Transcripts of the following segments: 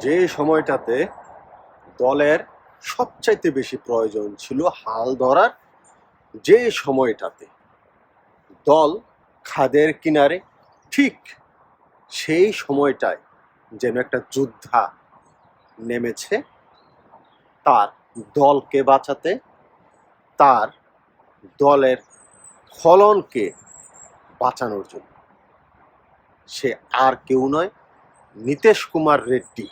যে সময়টাতে দলের সবচাইতে বেশি প্রয়োজন ছিল হাল ধরার যে সময়টাতে দল খাদের কিনারে ঠিক সেই সময়টায় যেন একটা যোদ্ধা নেমেছে, তার দলকে বাঁচাতে, তার দলের ফলনকে বাঁচানোর জন্য। সে আর কেউ নয়, নীতিশ কুমার রেড্ডি।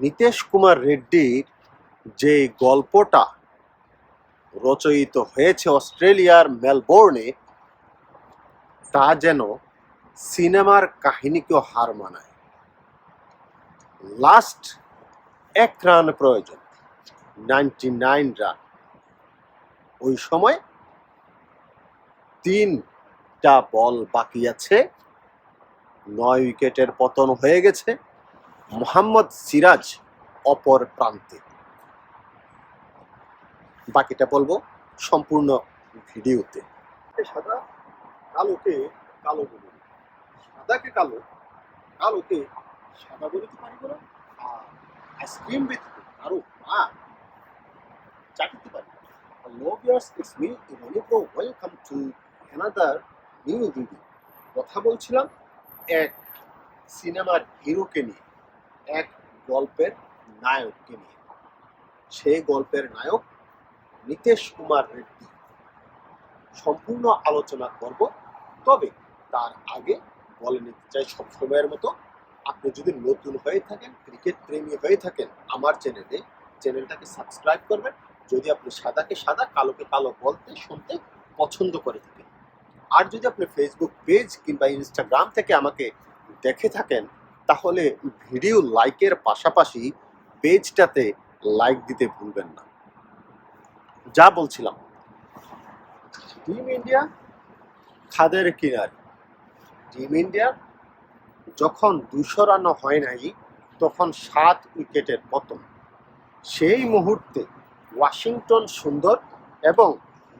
নীতিশ কুমার রেড্ডির যে গল্পটা রচয়িত হয়েছে অস্ট্রেলিয়ার মেলবোর্নে, তা যেন সিনেমার কাহিনীকেও হার মানায়। লাস্ট এক রান প্রয়োজন, নাইনটি নাইন রান। ওই সময় তিনটা বল বাকি আছে, নয় উইকেটের পতন হয়ে গেছে। মোহাম্মদ সিরাজ অপর প্রান্তে। বাকিটা বলব সম্পূর্ণ ভিডিওতে। সাদা, কালোকে কালো বলি। সাদাকে কালো, কালোকে সাদা বলিতে পারিব না আর আইসক্রিম ব্যতীত আরও মা। চাটিতে পারি। Hello viewers it's me Imani welcome to another new video কথা বলছিলাম এক সিনেমার হিরোকে নিয়ে। এক গল্পের নায়ককে নিয়ে। সেই গল্পের নায়ক নীতিশ কুমার রেড্ডি। সম্পূর্ণ আলোচনা করব, তবে তার আগে বলে নিতে চাই সবসময়ের মতো, আপনি যদি নতুন হয়ে থাকেন, ক্রিকেট প্রেমী হয়ে থাকেন, আমার চ্যানেলে, চ্যানেলটাকে সাবস্ক্রাইব করবেন। যদি আপনি সাদাকে সাদা, কালোকে কালো বলতে, শুনতে পছন্দ করে থাকেন। আর যদি আপনি ফেসবুক পেজ কিংবা ইনস্টাগ্রাম থেকে আমাকে দেখে থাকেন তাহলে ভিডিও লাইকের পাশাপাশি পেজটাতে লাইক দিতে ভুলবেন না। যা বলছিলাম। টিম ইন্ডিয়া খাদের কিনার। টিম ইন্ডিয়া যখন দুশো রান হয় নাই, তখন সাত উইকেটের পতন। সেই মুহূর্তে ওয়াশিংটন সুন্দর এবং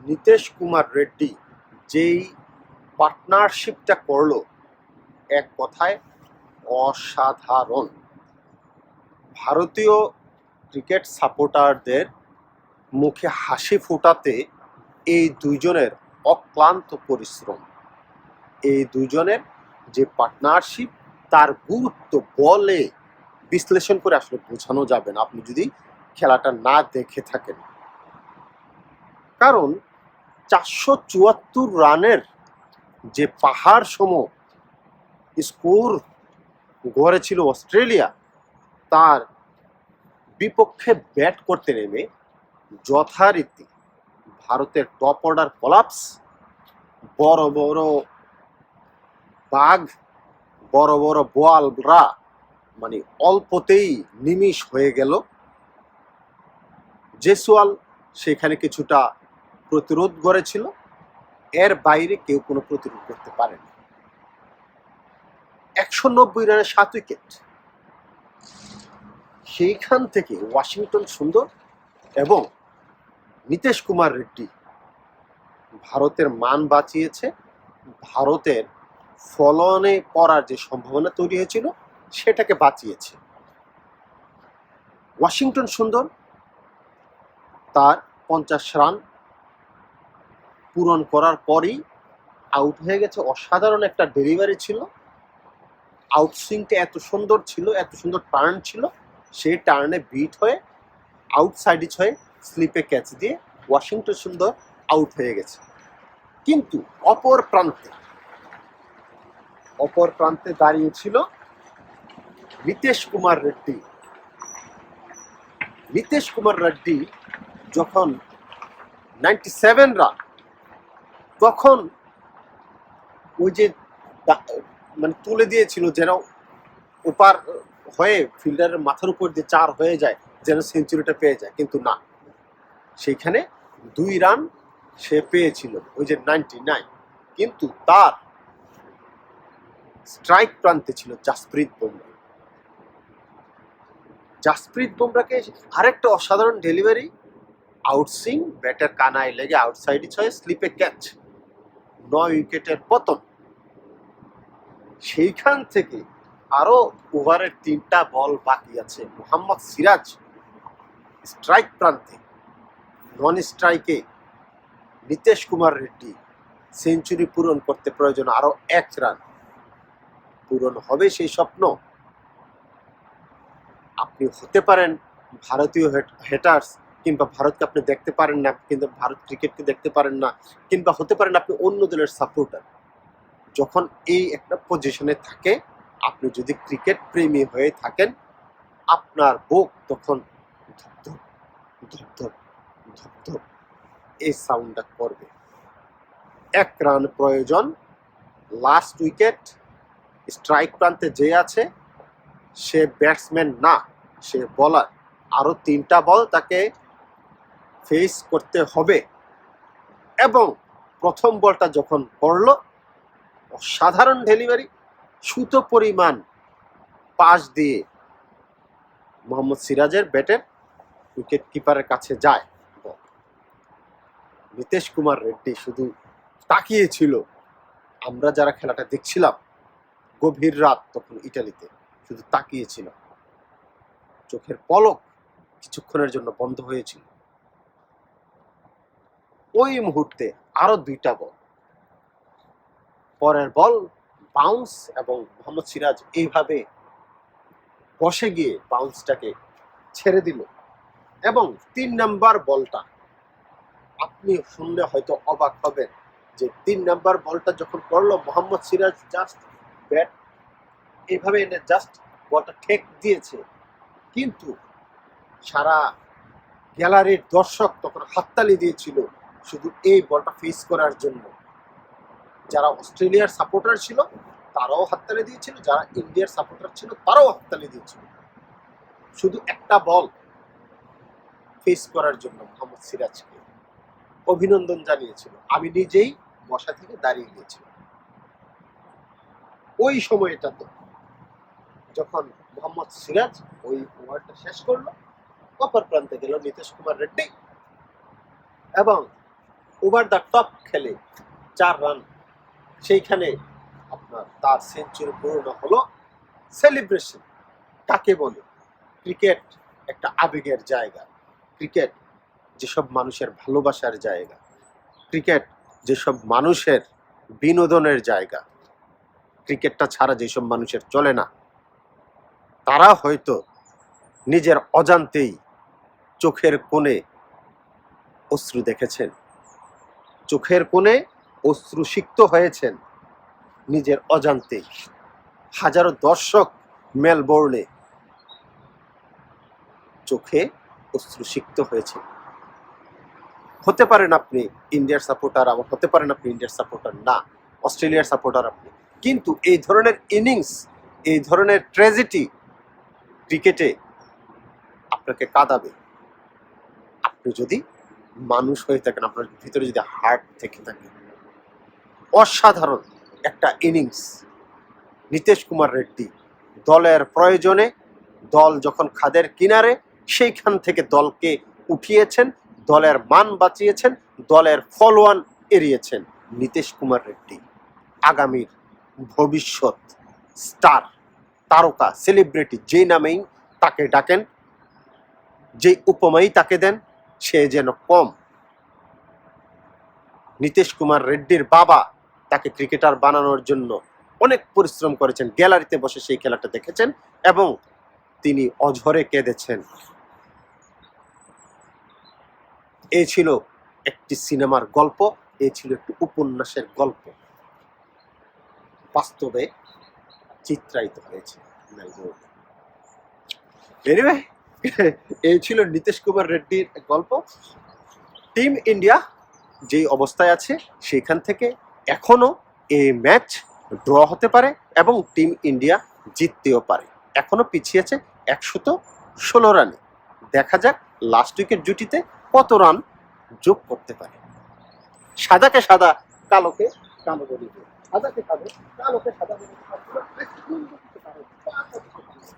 নীতিশ কুমার রেড্ডি যেই পার্টনারশিপটা করল, এক কথায় অসাধারণ। ভারতীয় ক্রিকেট সাপোর্টারদের মুখে হাসি ফোটাতে এই দুইজনের অক্লান্ত পরিশ্রম। এই দুইজনের যে পার্টনারশিপ তার গুরুত্ব বলে বিশ্লেষণ করে আসলে বোঝানো যাবে না। আপনি যদি খেলাটা না দেখে থাকেন। কারণ চারশো চুয়াত্তর রানের যে পাহাড় সম স্কোর গড়েছিল অস্ট্রেলিয়া, তার বিপক্ষে ব্যাট করতে নেমে যথারীতি ভারতের টপ অর্ডার কলাপস, বড় বড় বাঘ, বড় বড় বোয়ালরা মানে অল্পতেই নিমিষ হয়ে গেল। জেসওয়াল সেখানে কিছুটা প্রতিরোধ গড়েছিল। এর বাইরে কেউ কোনো প্রতিরোধ করতে পারেনি। একশো নব্বই রানে সাত উইকেট। সেইখান থেকে ওয়াশিংটন সুন্দর এবং নিতেশ কুমার রেড্ডি ভারতের মান বাঁচিয়েছে। ভারতের ফলনে পড়ার যে সম্ভাবনা তৈরি হয়েছিল, সেটাকে বাঁচিয়েছে। ওয়াশিংটন সুন্দর তার পঞ্চাশ রান পূরণ করার পরই আউট হয়ে গেছে। অসাধারণ একটা ডেলিভারি ছিল। আউটসুইংটা এত সুন্দর ছিল, এত সুন্দর টার্ন ছিল, সেই টার্নে বিট হয়ে আউটসাইডিজ হয়ে স্লিপে ক্যাচ দিয়ে ওয়াশিংটন সুন্দর আউট হয়ে গেছে। কিন্তু অপর প্রান্তে অপর প্রান্তে দাঁড়িয়েছিল নীতিশ কুমার রেড্ডি। নীতিশ কুমার রেড্ডি যখন নাইনটি সেভেন রান তখন ওই যে মানে তুলে দিয়েছিল যেন ওপার হয়ে ফিল্ডারের মাথার উপর দিয়ে চার হয়ে যায়, যেন সেঞ্চুরিটা পেয়ে যায়, কিন্তু না। সেইখানে দুই রান সে পেয়েছিল, ওই যে নাইনটি নাইন কিন্তু তার স্ট্রাইক প্রান্তে ছিল জাসপ্রীত বুমরা। জাসপ্রীত বুমরাকে আরেকটা অসাধারণ ডেলিভারি আউটসুইং ব্যাটার কানায় লেগে আউটসাইডে ছয় স্লিপে ক্যাচ নয় উইকেটের পতন। সেইখান থেকে আরও ওভারের তিনটা বল বাকি আছে। মোহাম্মদ সিরাজ স্ট্রাইক প্রান্তে নন স্ট্রাইকে নিতেশ কুমার রেড্ডি সেঞ্চুরি পূরণ করতে প্রয়োজন আরও এক রান পূরণ হবে সেই স্বপ্ন। আপনি হতে পারেন ভারতীয় হেটার্স কিংবা ভারতকে আপনি দেখতে পারেন না কিন্তু ভারত ক্রিকেটকে দেখতে পারেন না, কিংবা হতে পারেন আপনি অন্য দলের সাপোর্টার যখন এই একটা পজিশনে থাকে, আপনি যদি ক্রিকেট প্রেমী হয়ে থাকেন, আপনার বুক তখন এই সাউন্ডটা করবে। এক রান প্রয়োজন লাস্ট উইকেট স্ট্রাইক প্রান্তে যে আছে, সে ব্যাটসম্যান না, সে বলার আরও তিনটা বল তাকে ফেস করতে হবে। এবং প্রথম বলটা যখন পড়ল অসাধারণ ডেলিভারি সুতো পরিমাণ পাস দিয়ে মোহাম্মদ সিরাজের ব্যাটের উইকেট কিপারের কাছে যায়। নীতিশ কুমার রেড্ডি শুধু তাকিয়েছিল আমরা যারা খেলাটা দেখছিলাম, গভীর রাত তখন ইটালিতে শুধু তাকিয়েছিল চোখের পলক কিছুক্ষণের জন্য বন্ধ হয়েছিল। ওই মুহূর্তে আরও দুইটা বল। পরের বল বাউন্স এবং মোহাম্মদ সিরাজ এইভাবে বসে গিয়ে বাউন্সটাকে ছেড়ে দিল। এবং তিন নাম্বার বলটা, আপনি শুনলে হয়তো অবাক হবেন যে তিন নাম্বার বলটা যখন করল, মোহাম্মদ সিরাজ জাস্ট ব্যাট এইভাবে এনে জাস্ট বলটা ঠেক দিয়েছে। কিন্তু সারা গ্যালারির দর্শক তখন হাততালি দিয়েছিল শুধু এই বলটা ফেস করার জন্য। যারা অস্ট্রেলিয়ার সাপোর্টার ছিল, তারাও হাততালি দিয়েছিল। যারা ইন্ডিয়ার সাপোর্টার ছিল, তারাও হাততালি দিয়েছিল। শুধু একটা বল ফেস করার জন্য মোহাম্মদ সিরাজকে অভিনন্দন জানিয়েছিল। আমি নিজেই বসা থেকে দাঁড়িয়ে গিয়েছিলাম। ওই সময়টাতে যখন মোহাম্মদ সিরাজ ওই ওভারটা শেষ করল, অপর প্রান্তে গেল নীতিশ কুমার রেড্ডি। এবং ওভার দ্য টপ খেলে চার রান সেইখানে আপনার তার সেঞ্চুরি পূর্ণ হলো সেলিব্রেশন কাকে বলে? ক্রিকেট একটা আবেগের জায়গা। ক্রিকেট যেসব মানুষের ভালোবাসার জায়গা। ক্রিকেট যেসব মানুষের বিনোদনের জায়গা। ক্রিকেটটা ছাড়া যেসব মানুষের চলে না, তারা হয়তো নিজের অজান্তেই চোখের কোণে অশ্রু দেখেছেন। চোখের কোণে অশ্রু সিক্ত হয়েছেন নিজের অজান্তেই। হাজারো দর্শক মেলবোর্নে চোখে অশ্রু সিক্ত হয়েছে। হতে পারেন আপনি ইন্ডিয়ার সাপোর্টার, আবার হতে পারেন আপনি ইন্ডিয়ার সাপোর্টার না, অস্ট্রেলিয়ার সাপোর্টার আপনি। কিন্তু এই ধরনের ইনিংস, এই ধরনের ট্র্যাজেডি ক্রিকেটে আপনাকে কাঁদাবে। আপনি যদি মানুষ হয়ে থাকেন, আপনার ভিতরে যদি হার্ট থেকে থাকে অসাধারণ একটা ইনিংস। নীতিশ কুমার রেড্ডি দলের প্রয়োজনে দল যখন খাদের কিনারে, সেইখান থেকে দলকে উঠিয়েছেন, দলের মান বাঁচিয়েছেন, দলের ফলোয়ান এড়িয়েছেন নীতিশ কুমার রেড্ডি। আগামীর ভবিষ্যৎ স্টার, তারকা, সেলিব্রিটি যে নামেই তাকে ডাকেন, যে উপমাই তাকে দেন, সে যেন কম। নীতিশ কুমার রেড্ডির বাবা তাকে ক্রিকেটার বানানোর জন্য অনেক পরিশ্রম করেছেন। গ্যালারিতে বসে সেই খেলাটা দেখেছেন এবং তিনি অঝরে কেঁদেছেন। এই ছিল একটি সিনেমার গল্প এই ছিল একটি উপন্যাসের গল্প। বাস্তবে চিত্রায়িত হয়েছে এই ছিল নীতিশ কুমার রেড্ডির গল্প। টিম ইন্ডিয়া যেই অবস্থায় আছে, সেখান থেকে এখনও এই ম্যাচ ড্র হতে পারে এবং টিম ইন্ডিয়া জিততেও পারে। এখনও পিছিয়েছে একশত ষোলো রানে। দেখা যাক লাস্ট উইকেট জুটিতে কত রান যোগ করতে পারে। সাদাকে সাদা, কালোকে কালো বলিবে সাদাকে কালো, কালোকে সাদা